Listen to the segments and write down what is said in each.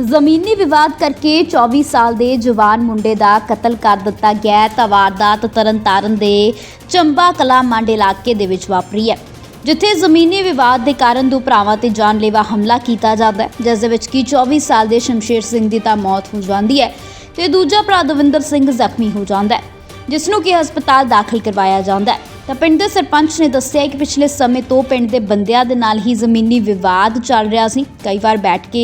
ਜ਼ਮੀਨੀ ਵਿਵਾਦ ਕਰਕੇ 24 ਸਾਲ ਦੇ ਜਵਾਨ ਮੁੰਡੇ ਦਾ ਕਤਲ ਕਰ ਦਿੱਤਾ ਗਿਆ ਤਾਂ ਵਾਰਦਾਤ ਤਰਨਤਾਰਨ ਦੇ ਚੰਬਾ ਕਲਾ ਮੰਡ ਇਲਾਕੇ ਦੇ ਵਿੱਚ ਵਾਪਰੀ ਹੈ, ਜਿੱਥੇ ਜ਼ਮੀਨੀ ਵਿਵਾਦ ਦੇ ਕਾਰਨ ਦੋ ਭਰਾਵਾਂ ਤੇ ਜਾਨਲੇਵਾ ਹਮਲਾ ਕੀਤਾ ਜਾਂਦਾ ਹੈ, ਜਿਸ ਦੇ ਵਿੱਚ ਕਿ 24 ਸਾਲ ਦੇ ਸ਼ਮਸ਼ੇਰ ਸਿੰਘ ਦੀ ਤਾਂ ਮੌਤ ਹੋ ਜਾਂਦੀ ਹੈ ਤੇ ਦੂਜਾ ਭਰਾ ਦਵਿੰਦਰ ਸਿੰਘ ਜ਼ਖਮੀ ਹੋ ਜਾਂਦਾ ਹੈ, ਜਿਸ ਨੂੰ ਕਿ ਹਸਪਤਾਲ ਦਾਖਲ ਕਰਵਾਇਆ ਜਾਂਦਾ ਹੈ। ਤਾਂ ਪਿੰਡ ਦੇ ਸਰਪੰਚ ਨੇ ਦੱਸਿਆ ਕਿ ਪਿਛਲੇ ਸਮੇਂ ਤੋਂ ਪਿੰਡ ਦੇ ਬੰਦਿਆਂ ਦੇ ਨਾਲ ਹੀ ਜ਼ਮੀਨੀ ਵਿਵਾਦ ਚੱਲ ਰਿਹਾ ਸੀ। ਕਈ ਵਾਰ ਬੈਠ ਕੇ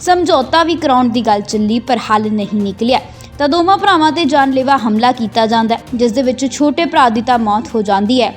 ਸਮਝੌਤਾ ਵੀ ਕਰਾਉਣ ਦੀ ਗੱਲ ਚੱਲੀ, ਪਰ ਹੱਲ ਨਹੀਂ ਨਿਕਲਿਆ। ਤਾਂ ਦੋਵਾਂ ਭਰਾਵਾਂ ਤੇ ਜਾਨਲੇਵਾ ਹਮਲਾ ਕੀਤਾ ਜਾਂਦਾ ਹੈ, ਜਿਸ ਦੇ ਵਿੱਚ ਛੋਟੇ ਭਰਾ ਦੀ ਤਾਂ ਮੌਤ ਹੋ ਜਾਂਦੀ ਹੈ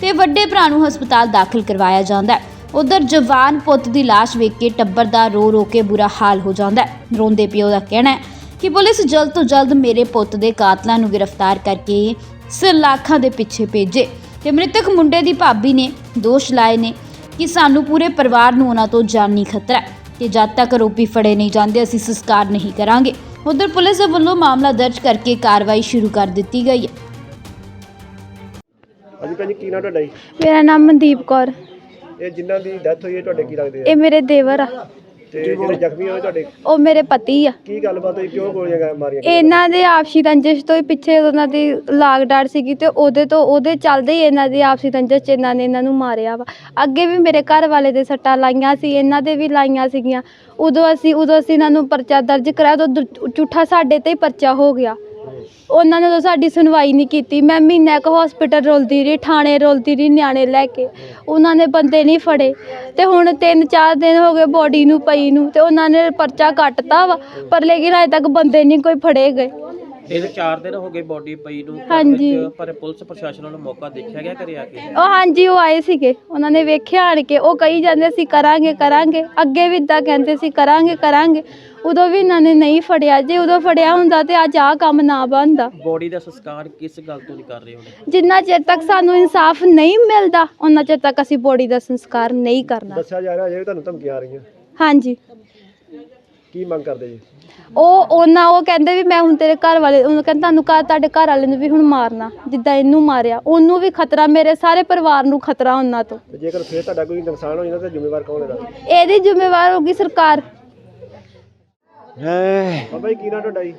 ਤੇ ਵੱਡੇ ਭਰਾ ਨੂੰ ਹਸਪਤਾਲ ਦਾਖਲ ਕਰਵਾਇਆ ਜਾਂਦਾ ਹੈ। ਉਧਰ ਜਵਾਨ ਪੁੱਤ ਦੀ ਲਾਸ਼ ਵੇਖ ਕੇ ਟੱਬਰ ਦਾ ਰੋ ਰੋ ਕੇ ਬੁਰਾ ਹਾਲ ਹੋ ਜਾਂਦਾ ਹੈ। ਰੋਂਦੇ ਪਿਓ ਦਾ ਕਹਿਣਾ ਹੈ ਕਿ ਪੁਲਿਸ ਜਲਦ ਤੋਂ ਜਲਦ ਮੇਰੇ ਪੁੱਤ ਦੇ ਕਾਤਲਾਂ ਨੂੰ ਗ੍ਰਿਫਤਾਰ ਕਰਕੇ ਸਲਾਖਾਂ ਦੇ ਪਿੱਛੇ ਭੇਜੇ ਤੇ ਮ੍ਰਿਤਕ ਮੁੰਡੇ ਦੀ ਭਾਬੀ ਨੇ ਦੋਸ਼ ਲਾਏ ਨੇ ਕਿ ਸਾਨੂੰ ਪੂਰੇ ਪਰਿਵਾਰ ਨੂੰ ਉਹਨਾਂ ਤੋਂ ਜਾਨੀ ਖਤਰਾ ਹੈ ਤੇ ਜਦ ਤੱਕ ਆਰੋਪੀ ਫੜੇ ਨਹੀਂ ਜਾਂਦੇ ਅਸੀਂ ਸੰਸਕਾਰ ਨਹੀਂ ਕਰਾਂਗੇ। ਉਧਰ ਪੁਲਿਸ ਦੇ ਵੱਲੋਂ ਮਾਮਲਾ ਦਰਜ ਕਰਕੇ ਕਾਰਵਾਈ ਸ਼ੁਰੂ ਕਰ ਦਿੱਤੀ ਗਈ ਹੈ। ਹਾਂਜੀ ਭੈਣ ਜੀ ਕੀ ਨਾਂ ਤੁਹਾਡਾ ਜੀ? ਮੇਰਾ ਨਾਮ ਮਨਦੀਪ ਕੌਰ। ਇਹ ਜਿਨ੍ਹਾਂ ਦੀ ਡੈਥ ਹੋਈ ਹੈ ਤੁਹਾਡੇ ਕੀ ਲੱਗਦੇ ਆ? ਇਹ ਮੇਰੇ ਦੇਵਰ ਆ। ਤੇ ਜਿਹੜੇ ਜ਼ਖਮੀ ਹੋਏ ਤੁਹਾਡੇ ਉਹ ਮੇਰੇ ਪਤੀ ਆ। ਕੀ ਗੱਲਬਾਤ ਹੋਈ? ਕਿਉਂ ਗੋਲੀਆਂ ਗਾ- ਮਾਰੀਆਂ? ਇਹਨਾਂ ਦੇ ਆਪਸੀ ਰੰਜਿਸ਼ ਤੋਂ ਹੀ ਪਿੱਛੇ ਉਹਨਾਂ ਦੀ ਲਾਗ ਡਾਟ ਸੀਗੀ ਤੇ ਉਹਦੇ ਤੋਂ ਉਹਦੇ ਚੱਲਦੇ ਹੀ ਇਹਨਾਂ ਦੀ ਆਪਸੀ ਰੰਜਿਸ਼ 'ਚ ਇਹਨਾਂ ਨੇ ਇਹਨਾਂ ਨੂੰ ਮਾਰਿਆ ਵਾ। ਅੱਗੇ ਵੀ ਮੇਰੇ ਘਰ ਵਾਲੇ ਦੇ ਸੱਟਾਂ ਲਾਈਆਂ ਸੀ ਇਹਨਾਂ ਦੇ ਵੀ ਲਾਈਆਂ ਸੀਗੀਆਂ। ਉਦੋਂ ਅਸੀਂ ਉਦੋਂ ਅਸੀਂ ਇਹਨਾਂ ਨੂੰ ਪਰਚਾ ਦਰਜ ਕਰਾਇਆ ਉਦੋਂ ਦੁ- ਝੂਠਾ ਸਾਡੇ ਤੇ ਹੀ ਪਰਚਾ ਹੋ ਗਿਆ। ਉਹਨਾਂ ਨੇ ਉਦੋਂ ਸਾਡੀ ਸੁਣਵਾਈ ਨਹੀਂ ਕੀਤੀ। ਮੈਂ ਮਹੀਨਾ ਕੁ ਹਸਪੀਟਲ ਰੋਲਦੀ ਰਹੀ, ਥਾਣੇ ਰੋਲਦੀ ਰਹੀ, ਨਿਆਣੇ ਲੈ ਕੇ। ਉਹਨਾਂ ਨੇ ਬੰਦੇ ਨਹੀਂ ਫੜੇ। ਤੇ ਹੁਣ 3-4 ਦਿਨ ਹੋ ਗਏ ਬੋਡੀ ਨੂੰ, ਪਈ ਨੂੰ, ਤੇ ਉਹਨਾਂ ਨੇ ਪਰਚਾ ਕੱਟਤਾ ਵਾ, ਪਰ ਲੇਕਿਨ ਅਜੇ ਤੱਕ ਬੰਦੇ ਨਹੀਂ ਕੋਈ ਫੜੇ ਗਏ। ਇਹਦੇ 4 ਦਿਨ ਹੋ ਗਏ ਬੋਡੀ ਪਈ ਨੂੰ ਘਰ ਹਾਂਜੀ। ਵਿੱਚ, ਪਰ ਪੁਲਿਸ ਪ੍ਰਸ਼ਾਸਨ ਵੱਲੋਂ ਮੌਕਾ ਦੇਖਿਆ ਗਿਆ ਕਰੇ ਆ ਕੇ। ਉਹ ਹਾਂਜੀ ਉਹ ਆਏ ਸੀਗੇ। ਉਹਨਾਂ ਨੇ ਵੇਖਿਆ ਆਣ ਕੇ। ਉਹ ਕਹੀ ਜਾਂਦੇ ਸੀ ਕਰਾਂਗੇ ਕਰਾਂਗੇ। ਅੱਗੇ ਵੀ ਇਦਾਂ ਕਹਿੰਦੇ ਸੀ ਕਰਾਂਗੇ ਕਰਾਂਗੇ। ਉਦੋਂ ਵੀ ਇਹਨਾਂ ਨੇ ਨਹੀਂ ਫੜਿਆ। ਜੇ ਉਦੋਂ ਫੜਿਆ ਹੁੰਦਾ ਤੇ ਅੱਜ ਆਹ ਕੰਮ ਨਾ ਬਣਦਾ। ਬੋਡੀ ਦਾ ਸੰਸਕਾਰ ਕਿਸ ਗੱਲ ਤੋਂ ਨਹੀਂ ਕਰ ਰਹੇ ਹੁਣ? ਜਿੰਨਾ ਚਿਰ ਤੱਕ ਸਾਨੂੰ ਇਨਸਾਫ ਨਹੀਂ ਮਿਲਦਾ ਉਹਨਾਂ ਚਿਰ ਤੱਕ ਅਸੀਂ ਬੋਡੀ ਦਾ ਸੰਸਕਾਰ ਨਹੀਂ ਕਰਨਾ। ਦੱਸਿਆ ਜਾ ਰਿਹਾ ਜੇ ਤੁਹਾਨੂੰ ਧਮਕੀਆਂ ਆ ਰਹੀਆਂ। ਹਾਂਜੀ। ਕੀ ਮੰਗ ਕਰਦੇ ਜੀ? ਉਹ ਉਹਨਾਂ ਉਹ ਕਹਿੰਦੇ ਵੀ ਮੈਂ ਹੁਣ ਤੇਰੇ ਘਰ ਵਾਲੇ ਉਹਨੂੰ ਕਹਿੰਦਾ ਤੁਹਾਨੂੰ ਘਰ ਤੁਹਾਡੇ ਘਰ ਵਾਲੇ ਨੂੰ ਵੀ ਹੁਣ ਮਾਰਨਾ ਜਿੱਦਾਂ ਇਹਨੂੰ ਮਾਰਿਆ। ਉਹਨੂੰ ਵੀ ਖਤਰਾ ਮੇਰੇ ਸਾਰੇ ਪਰਿਵਾਰ ਨੂੰ ਖਤਰਾ ਉਹਨਾਂ ਤੋਂ। ਤੇ ਜੇਕਰ ਫਿਰ ਤੁਹਾਡਾ ਕੋਈ ਨੁਕਸਾਨ ਹੋ ਜਾਂਦਾ ਤਾਂ ਜ਼ਿੰਮੇਵਾਰ ਕੌਣ ਇਹਦਾ ਇਹਦੀ ਜ਼ਿੰਮੇਵਾਰ ਹੋਗੀ ਸਰਕਾਰ। ਬਾਬਾ ਜੀ ਕੀ ਨਾਂ ਤੁਹਾਡਾ ਜੀ?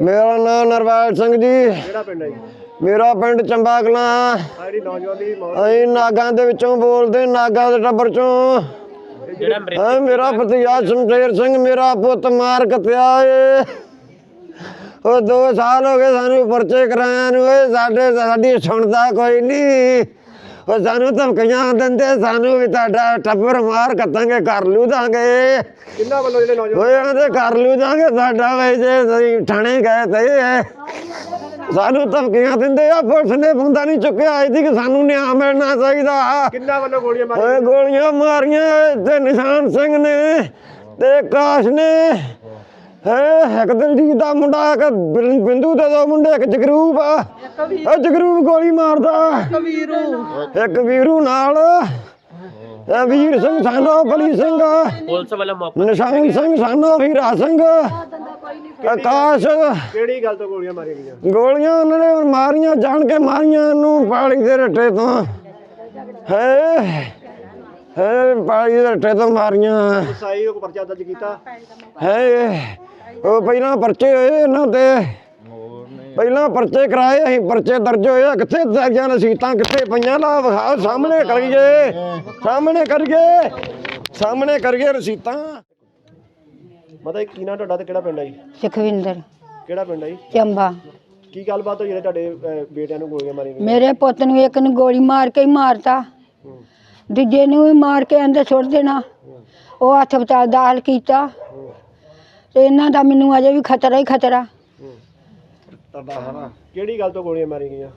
ਮੇਰਾ ਨਾਮ ਨਰਵੈਲ ਸਿੰਘ ਜੀ। ਕਿਹੜਾ ਪਿੰਡ ਹੈ ਜੀ? ਮੇਰਾ ਪਿੰਡ ਚੰਬਾ ਕਲਾਂ ਆ ਜਿਹੜੀ ਨੌਜਵਾਨ ਦੀ ਮੌਤ ਅਸੀਂ ਨਾਗਾਂ ਦੇ ਵਿੱਚੋਂ ਬੋਲਦੇ ਨਾਗਾਂ ਦੇ ਟੱਬਰ ਚੋਂ। ਜਿਹੜਾ ਹਾਂ ਮੇਰਾ ਭਤੀਜਾ ਸ਼ਮਸ਼ੇਰ ਸਿੰਘ ਮੇਰਾ ਪੁੱਤ ਮਾਰ ਕਤਿਆ ਏ। ਉਹ 2 ਸਾਲ ਹੋ ਗਏ ਸਾਨੂੰ ਪਰਚੇ ਕਰਾਇਆ ਨੂੰ ਏ ਸਾਡੇ ਸਾਡੀ ਸੁਣਦਾ ਕੋਈ ਨਹੀਂ। ਉਹ ਸਾਨੂੰ ਧਮਕੀਆਂ ਦਿੰਦੇ ਸਾਨੂੰ ਵੀ ਤੁਹਾਡਾ ਟੱਬਰ ਮਾਰ ਕੱਤਾਂਗੇ ਕਰ ਲੂ ਦਾਂਗੇ। ਕਿੰਨਾ ਵੱਲੋਂ ਜਿਹੜੇ ਨੌਜਵਾਨ ਓਏ ਕਰ ਲੂ ਦਾਂਗੇ ਸਾਡਾ ਵੇ ਜੇ ਅਸੀਂ ਥਾਣੇ ਗਏ ਤੇ ਸਾਨੂੰ ਧਮਕੀਆਂ ਦਿੰਦੇ ਆ ਪੁਲਿਸ ਨੇ ਬੰਦਾ ਨਹੀਂ ਚੁੱਕਿਆ ਇਹਦੀ ਕਿ ਸਾਨੂੰ ਨਿਆਂ ਮਿਲਣਾ ਚਾਹੀਦਾ। ਕਿੰਨਾ ਵੱਲੋਂ ਗੋਲੀਆਂ ਮਾਰੀਆਂ ਓਏ ਗੋਲੀਆਂ ਮਾਰੀਆਂ ਤੇ ਨਿਸ਼ਾਨ ਸਿੰਘ ਨੇ ਤੇ ਕਾਸ਼ ਨੇ। ਹੈ ਇੱਕ ਦਲਜੀਤ ਦਾ ਮੁੰਡਾ ਇੱਕ ਬਿੰਦੂ ਦੇ ਦੋ ਮੁੰਡੇ ਇੱਕ ਜਗਰੂਪ ਆ। ਉਹ ਜਗਰੂਪ ਗੋਲੀ ਮਾਰਦਾ। ਇੱਕ ਵੀਰੂ। ਨਾਲ। ਇਹ ਵੀਰ ਸਿੰਘ ਸਾਨੋ ਬਲੀ ਸਿੰਘ ਪੁਲਿਸ ਵੱਲੋਂ ਮੌਕਾ ਨਿਸ਼ਾਨ ਸਿੰਘ ਸਾਨੋ ਵੀਰਾ ਸਿੰਘ। ਆਕਾਸ਼ ਕਿਹੜੀ ਗੱਲ ਤੋਂ ਗੋਲੀਆਂ ਮਾਰੀਆਂ ਗਈਆਂ? ਗੋਲੀਆਂ ਉਹਨਾਂ ਨੇ ਮਾਰੀਆਂ ਜਾਣ ਕੇ ਮਾਰੀਆਂ ਨੂੰ ਪਾਲੀ ਦੇ ਰੱਟੇ ਤੋਂ। ਹੈ ਹੈ ਪਾਲੀ ਦੇ ਰੱਟੇ ਤੋਂ ਮਾਰੀਆਂ। ਸਾਈ ਉਹ ਪਰਚਾ ਦਰਜ ਕੀਤਾ? ਹੈ ਉਹ ਪਹਿਲਾਂ ਪਰਚੇ ਹੋਏ ਇਹਨਾਂ ਤੇ। ਪਹਿਲਾਂ ਪਰਚੇ ਕਰਾਏ ਅਸੀਂ ਪਰਚੇ ਦਰਜ ਹੋਏ ਆ, ਕਿੱਥੇ ਦਰਜਾਂ ਰਸੀਤਾਂ ਕਿੱਥੇ ਪਈਆਂ? ਲਾ ਵਿਖਾ ਸਾਹਮਣੇ ਕਰੀਏ। ਸਾਹਮਣੇ ਕਰੀਏ। ਸਾਹਮਣੇ ਕਰੀਏ ਰਸੀਤਾਂ। ਮਤਲਬ ਕੀ ਨਾਂ ਤੁਹਾਡਾ ਤੇ ਕਿਹੜਾ ਪਿੰਡ ਹੈ ਜੀ? ਸੁਖਵਿੰਦਰ। ਕਿਹੜਾ ਪਿੰਡ ਹੈ ਜੀ? ਚੰਬਾ। ਕੀ ਗੱਲਬਾਤ ਹੋਈ ਜਿਹੜੇ ਤੁਹਾਡੇ ਅਹ, ਬੇਟਿਆਂ ਨੂੰ ਗੋਲੀਆਂ ਮਾਰੀਆਂ ਗਈਆਂ? ਮੇਰੇ ਪੁੱਤ ਨੂੰ ਇੱਕ ਨੂੰ ਗੋਲੀ ਮਾਰ ਕੇ ਹੀ ਮਾਰਤਾ। ਦੂਜੇ ਨੂੰ ਵੀ ਮਾਰ ਕੇ ਅੰਦਰ ਸੁੱਟ ਦੇਣਾ। ਉਹ ਹਸਪਤਾਲ ਦਾਖਲ ਕੀਤਾ। ਤੇ ਇਹਨਾਂ ਦਾ ਮੈਨੂੰ ਅਜੇ ਵੀ ਖਤਰਾ ਹੀ ਖਤਰਾ। ਕਿਹੜੀ ਗੱਲ ਤੋਂ ਗੋਲੀਆਂ ਮਾਰੀਆਂ ਗਈਆਂ?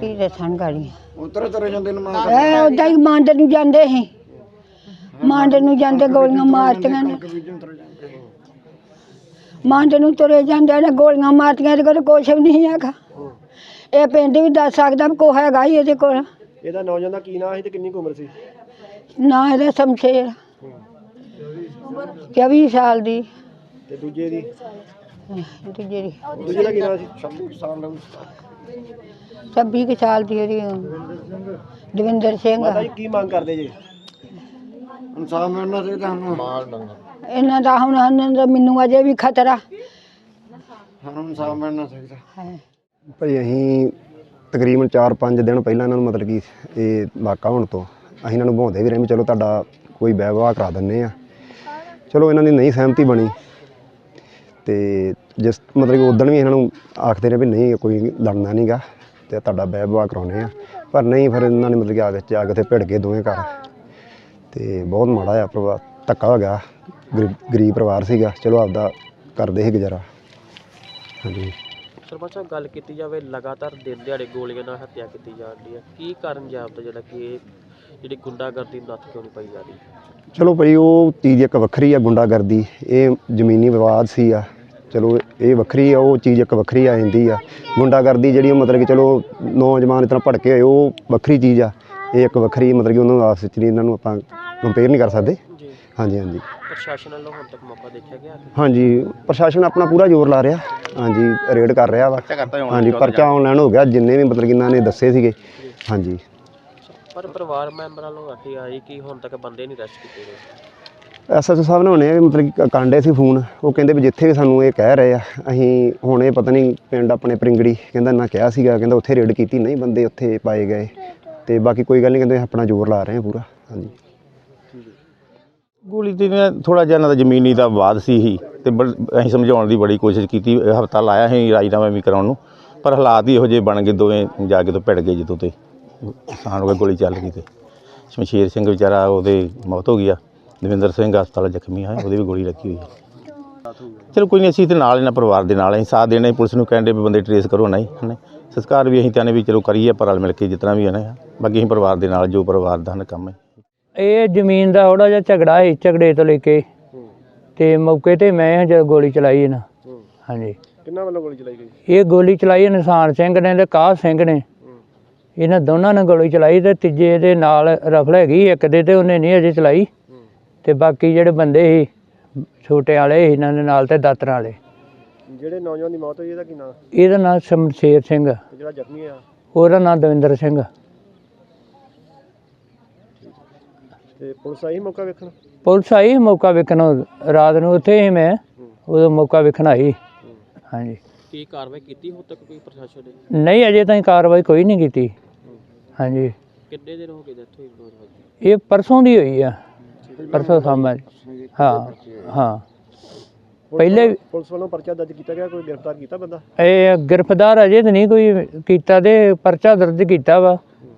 ਕੀ ਦੱਸਣ ਗਾੜੀ ਉਤਰੇ ਤਰੇ ਜਾਂਦੇ ਨੇ ਮਾਂ ਐ ਉਦਾਂ ਹੀ ਮੰਡ ਨੂੰ ਜਾਂਦੇ ਸੀ। ਮੰਡ ਨੂੰ ਜਾਂਦੇ ਗੋਲੀਆਂ ਮਾਰਤੀਆਂ ਨੇ। ਮੰਡ ਨੂੰ ਤੁਰੇ ਜਾਂਦੇ ਨੇ ਗੋਲੀਆਂ ਮਾਰਤੀਆਂ ਤੇ ਕੋਲ ਕੁਛ ਵੀ ਨਹੀਂ ਹੈਗਾ। ਇਹ ਪਿੰਡ ਵੀ ਦੱਸ ਸਕਦਾ ਵੀ ਕੋ ਹੈਗਾ ਹੀ ਇਹਦੇ ਕੋਲ। ਇਹਦਾ ਨੌਜਵਾਨ ਦਾ ਕੀ ਨਾਂ ਸੀ ਤੇ ਕਿੰਨੀ ਕੁ ਉਮਰ ਸੀ? ਨਾ ਇਹਦਾ ਸ਼ਮਸ਼ੇਰ। 24 ਸਾਲ ਦੀ। ਤੇ ਦੂਜੇ ਦੀ? ਦੂਜੇ ਦੀ। ਦੂਜੇ ਦਾ ਕੀ ਨਾਂ ਸੀ? 26 ਕੁ ਸਾਲ ਦੀ ਉਹਦੀ। ਦਵਿੰਦਰ ਸਿੰਘ। ਮਾਤਾ ਜੀ ਕੀ ਮੰਗ ਕਰਦੇ ਜੀ? ਇਨਸਾਫ ਮਿਲਣਾ ਚਾਹੀਦਾ ਸਾਨੂੰ ਇਹਨਾਂ ਦਾ ਹੁਣ ਇਹਨਾਂ ਦਾ ਮੈਨੂੰ ਅਜੇ ਵੀ ਖਤਰਾ। ਸਾਨੂੰ ਇਨਸਾਫ ਮਿਲਣਾ ਚਾਹੀਦਾ। ਹੈ। ਭਾਈ ਅਸੀਂ ਤਕਰੀਬਨ 4-5 ਦਿਨ ਪਹਿਲਾਂ ਇਹਨਾਂ ਨੂੰ ਮਤਲਬ ਕਿ ਇਹ ਵਾਕਾ ਹੋਣ ਤੋਂ ਅਸੀਂ ਇਹਨਾਂ ਨੂੰ ਬਹਾਉਂਦੇ ਵੀ ਰਹੇ ਵੀ ਚਲੋ ਤੁਹਾਡਾ ਕੋਈ ਵਿਵਾਹ ਕਰਾ ਦਿੰਨੇ ਆ ਚਲੋ ਇਹਨਾਂ ਦੀ ਨਹੀਂ ਸਹਿਮਤੀ ਬਣੀ। ਤੇ ਜਿਸ ਮਤਲਬ ਕਿ ਉਦੋਂ ਵੀ ਇਹਨਾਂ ਨੂੰ ਆਖਦੇ ਰਹੇ ਵੀ ਨਹੀਂ ਕੋਈ ਲੜਨਾ ਨਹੀਂਗਾ ਤੇ ਤੁਹਾਡਾ ਵਿਵਾਹ ਕਰਾਉਨੇ ਆ ਪਰ ਨਹੀਂ ਫਿਰ ਇਹਨਾਂ ਨੇ ਮਤਲਬ ਕਿ ਆ ਵਿੱਚ ਆ ਕੇ ਤੇ ਭਿੜ ਗਏ ਦੋਵੇਂ ਘਰ। ਤੇ ਬਹੁਤ ਮਾੜਾ ਆ ਪਰਿਵਾਰ ਧੱਕਾ ਹੋ ਗਿਆ। ਗਰੀਬ- ਗਰੀਬ ਪਰਿਵਾਰ ਸੀਗਾ। ਚਲੋ ਆਪਦਾ ਕਰਦੇ ਸੀ ਗੁਜ਼ਾਰਾ। ਹਾਂਜੀ। ਸਰਪੰਚ ਸਾਹਿਬ ਗੱਲ ਕੀਤੀ ਜਾਵੇ ਲਗਾਤਾਰ ਦਿਨ ਦਿਹਾੜੇ ਗੋਲੀਆਂ ਨਾਲ ਹੱਤਿਆ ਕੀਤੀ ਜਾ ਰਹੀ ਹੈ। ਕੀ ਕਾਰਨ ਜਾਪਦਾ ਜਿਹੜਾ ਕਿ ਇਹ ਜਿਹੜੀ ਗੁੰਡਾਗਰਦੀ ਨੂੰ ਨੱਥ ਕਿਉਂ ਨਹੀਂ ਪਾਈ ਜਾ ਰਹੀ? ਚਲੋ ਭਾਈ ਉਹ ਚੀਜ਼ ਇੱਕ ਵੱਖਰੀ ਆ ਗੁੰਡਾਗਰਦੀ। ਇਹ ਜ਼ਮੀਨੀ ਵਿਵਾਦ ਸੀ ਆ। ਚਲੋ ਇਹ ਵੱਖਰੀ ਆ ਉਹ ਚੀਜ਼ ਇੱਕ ਵੱਖਰੀ ਆ ਜਾਂਦੀ ਆ। ਗੁੰਡਾਗਰਦੀ ਜਿਹੜੀ ਉਹ ਮਤਲਬ ਕਿ ਚਲੋ ਨੌਜਵਾਨ ਇਸ ਤਰ੍ਹਾਂ ਭੜਕੇ ਹੋਏ ਉਹ ਵੱਖਰੀ ਚੀਜ਼ ਆ। ਇਹ ਇੱਕ ਵੱਖਰੀ ਮਤਲਬ ਕਿ ਉਹਨਾਂ ਨੂੰ ਆਪਸ ਵਿੱਚ ਨਹੀਂ ਇਹਨਾਂ ਨੂੰ ਆਪਾਂ ਕੰਪੇਅਰ ਨਹੀਂ ਕਰ ਸਕਦੇ। ਜੀ। ਹਾਂਜੀ ਹਾਂਜੀ। ਪ੍ਰਸ਼ਾਸਨ ਵੱਲੋਂ ਹੁਣ ਤੱਕ ਮੌਕਾ ਦੇਖਿਆ ਗਿਆ? ਹਾਂਜੀ ਪ੍ਰਸ਼ਾਸਨ ਆਪਣਾ ਪੂਰਾ ਜ਼ੋਰ ਲਾ ਰਿਹਾ। ਹਾਂਜੀ ਰੇਡ ਕਰ ਰਿਹਾ ਵਾ। ਹਾਂਜੀ ਪਰਚਾ ਆਨਲਾਈਨ ਹੋ ਗਿਆ। ਜਿੰਨੇ ਵੀ ਮਤਲਬ ਕਿ ਇਹਨਾਂ ਨੇ ਦੱਸੇ ਸੀਗੇ। ਹਾਂਜੀ। ਪਰ ਪਰਿਵਾਰ ਮੈਂਬਰਾਂ ਨੂੰ ਆਖੀ ਆਈ ਕਿ ਹੁਣ ਤੱਕ ਬੰਦੇ ਨਹੀਂ ਅਰੈਸਟ ਕੀਤੇ ਗਏ? ਐਸਐਚਓ ਸਾਹਿਬ ਨੇ ਹੁਣੇ ਮਤਲਬ ਕਿ ਕਾਂਡੇ ਸੀ ਫੋਨ। ਉਹ ਕਹਿੰਦੇ ਵੀ ਜਿੱਥੇ ਵੀ ਸਾਨੂੰ ਇਹ ਕਹਿ ਰਹੇ ਆ ਅਸੀਂ ਹੁਣ ਇਹ ਪਤਾ ਨਹੀਂ ਪਿੰਡ ਆਪਣੇ ਪ੍ਰਿੰਗੜੀ ਕਹਿੰਦਾ ਨਾ ਕਿਹਾ ਸੀਗਾ ਕਹਿੰਦਾ ਉੱਥੇ ਰੇਡ ਕੀਤੀ ਨਹੀਂ ਬੰਦੇ ਉੱਥੇ ਪਾਏ ਗਏ। ਤੇ ਬਾਕੀ ਕੋਈ ਗੱਲ ਨਹੀਂ ਕਹਿੰਦੇ ਆਪਣਾ ਜ਼ੋਰ ਲਾ ਰਹੇ ਆ ਪੂਰਾ। ਹਾਂਜੀ। ਗੋਲੀ ਤੇ ਥੋੜਾ ਜਿਹਾ ਇਹਨਾਂ ਦਾ ਜ਼ਮੀਨੀ ਦਾ ਵਾਦ ਸੀ ਹੀ ਤੇ ਬੜ- ਅਸੀਂ ਸਮਝਾਉਣ ਦੀ ਬੜੀ ਕੋਸ਼ਿਸ਼ ਕੀਤੀ ਹਫਤਾ ਲਾਇਆ ਸੀ ਰਾਜਨਾਮਾ ਵੀ ਕਰਾਉਣ ਨੂੰ, ਪਰ ਹਾਲਾਤ ਹੀ ਇਹੋ ਜਿਹੇ ਬਣ ਗਏ, ਦੋਵੇਂ ਜਾ ਕੇ ਤੋਂ ਭਿੜ ਗਏ ਜਦੋਂ ਤੇ ਕਿਸਾਨ ਹੋ ਗਿਆ, ਗੋਲੀ ਚੱਲ ਗਈ ਤੇ। ਸ਼ਮਸ਼ੀਰ ਸਿੰਘ ਵਿਚਾਰਾ ਉਹਦੇ ਮੌਤ ਹੋ ਗਈ ਆ ਦਵਿੰਦਰ ਸਿੰਘ ਹਸਪਤਾਲ ਜ਼ਖਮੀ ਹੈ ਉਹਦੇ ਵੀ ਗੋਲੀ ਲੱਗੀ ਹੋਈ ਹੈ। ਚਲੋ ਕੋਈ ਨਹੀਂ, ਅਸੀਂ ਤੇ ਨਾਲ ਇਹਨਾਂ ਪਰਿਵਾਰ ਦੇ ਨਾਲ, ਅਸੀਂ ਸਾਥ ਦੇਣਾ ਪੁਲਿਸ ਨੂੰ ਕਹਿੰਦੇ ਵੀ ਬੰਦੇ ਟਰੇਸ ਕਰੋ, ਨਹੀਂ, ਹਨੇ। ਸੰਸਕਾਰ ਵੀ ਅਸੀਂ ਤਾਂ ਚਾਹੁੰਦੇ ਵੀ ਚਲੋ ਕਰੀਏ ਪਰ ਰਲ ਮਿਲ ਕੇ ਜਿਤਨਾ ਵੀ ਹੈ ਨਾ ਬਾਕੀ ਅਸੀਂ ਪਰਿਵਾਰ ਦੇ ਨਾਲ, ਜੋ ਪਰਿਵਾਰ ਦਾ ਹਨ ਕੰਮ ਹੈ। ਇਹ ਜ਼ਮੀਨ ਦਾ ਥੋੜਾ ਜਿਹਾ ਝਗੜਾ ਸੀ ਝਗੜੇ ਤੋਂ ਲੈ ਕੇ। ਤੇ ਮੌਕੇ ਤੇ ਮੈਂ ਜਦ ਗੋਲੀ ਚਲਾਈ ਇਹਨਾਂ। ਹਾਂਜੀ। ਕਿੰਨਾ ਵੱਲੋਂ ਗੋਲੀ ਚਲਾਈ ਗਈ? ਇਹ ਗੋਲੀ ਚਲਾਈ ਨਿਸ਼ਾਨ ਸਿੰਘ ਨੇ ਤੇ ਕਾਹ ਸਿੰਘ ਨੇ। ਇਹਨਾਂ ਦੋਨਾਂ ਨੇ ਗੋਲੀ ਚਲਾਈ ਤੇ ਤੀਜੇ ਦੇ ਨਾਲ ਰਫਲ ਹੈਗੀ ਇੱਕ ਦੇ ਤੇ ਉਹਨੇ ਨਹੀਂ ਅਜੇ ਚਲਾਈ। ਤੇ ਬਾਕੀ ਜਿਹੜੇ ਬੰਦੇ ਸੀ ਛੋਟੇ ਵਾਲੇ ਸੀ ਇਹਨਾਂ ਦੇ ਨਾਲ ਤੇ ਦਾਤਰਾਂ ਵਾਲੇ। ਜਿਹੜੇ ਨੌਜਵਾਨ ਦੀ ਮੌਤ ਹੋਈ ਇਹਦਾ ਕੀ ਨਾਂ? ਇਹਦਾ ਨਾਮ ਸ਼ਮਸ਼ੇਰ ਸਿੰਘ। ਜਿਹੜਾ ਜ਼ਖਮੀ ਆ ਉਹਦਾ ਨਾਮ ਦਵਿੰਦਰ ਸਿੰਘ। ਤੇ ਪੁਲਿਸ ਆਈ ਮੌਕਾ ਵੇਖਣ? ਪੁਲਿਸ ਆਈ ਮੌਕਾ ਵੇਖਣ ਰਾਤ ਨੂੰ ਉੱਥੇ ਹੀ ਮੈਂ ਉਦੋਂ ਮੌਕਾ ਵੇਖਣ ਆਈ। ਹਾਂਜੀ। ਕੀ ਕਾਰਵਾਈ ਕੀਤੀ ਹੁਣ ਤੱਕ ਕੋਈ ਪ੍ਰਸ਼ਾਸਨ ਨੇ? ਨਹੀਂ ਅਜੇ ਤਾਈਂ ਕਾਰਵਾਈ ਕੋਈ ਨਹੀਂ ਕੀਤੀ। ਹਾਂਜੀ। ਕਿੰਨੇ ਦਿਨ ਹੋ ਗਏ ਡੈਥ ਹੋਈ ਨੌਜਵਾਨ ਦੀ ਇਹ ਪਰਸੋਂ ਦੀ ਹੋਈ ਆ। ਪਰਸੋਂ ਸਾਹਮਣੇ ਹਾਂ ਹਾਂ। ਪਹਿਲੇ ਪੁਲਿਸ ਵੱਲੋਂ ਪਰਚਾ ਦਰਜ ਕੀਤਾ ਗਿਆ? ਕੋਈ ਗ੍ਰਿਫਤਾਰ ਕੀਤਾ ਬੰਦਾ? ਇਹ ਗ੍ਰਿਫਤਾਰ ਅਜੇ ਤਾਂ ਨਹੀਂ ਕੋਈ ਕੀਤਾ ਤੇ ਪਰਚਾ ਦਰਜ ਕੀਤਾ ਵਾ।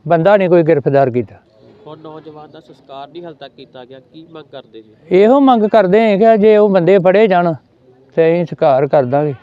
ਬੰਦਾ ਨਹੀਂ ਕੋਈ ਗ੍ਰਿਫਤਾਰ ਕੀਤਾ। ਹੁਣ ਨੌਜਵਾਨ ਦਾ ਸੰਸਕਾਰ ਨਹੀਂ ਹਾਲ ਤੱਕ ਕੀਤਾ ਗਿਆ, ਕੀ ਮੰਗ ਕਰਦੇ ਜੀ? ਇਹੋ ਮੰਗ ਕਰਦੇ ਹਾਂ ਕਿ ਜੇ ਉਹ ਬੰਦੇ ਫੜੇ ਜਾਣ, ਤੇ ਅਸੀਂ ਸ਼ਿਕਾਰ ਕਰ ਦਾਂਗੇ।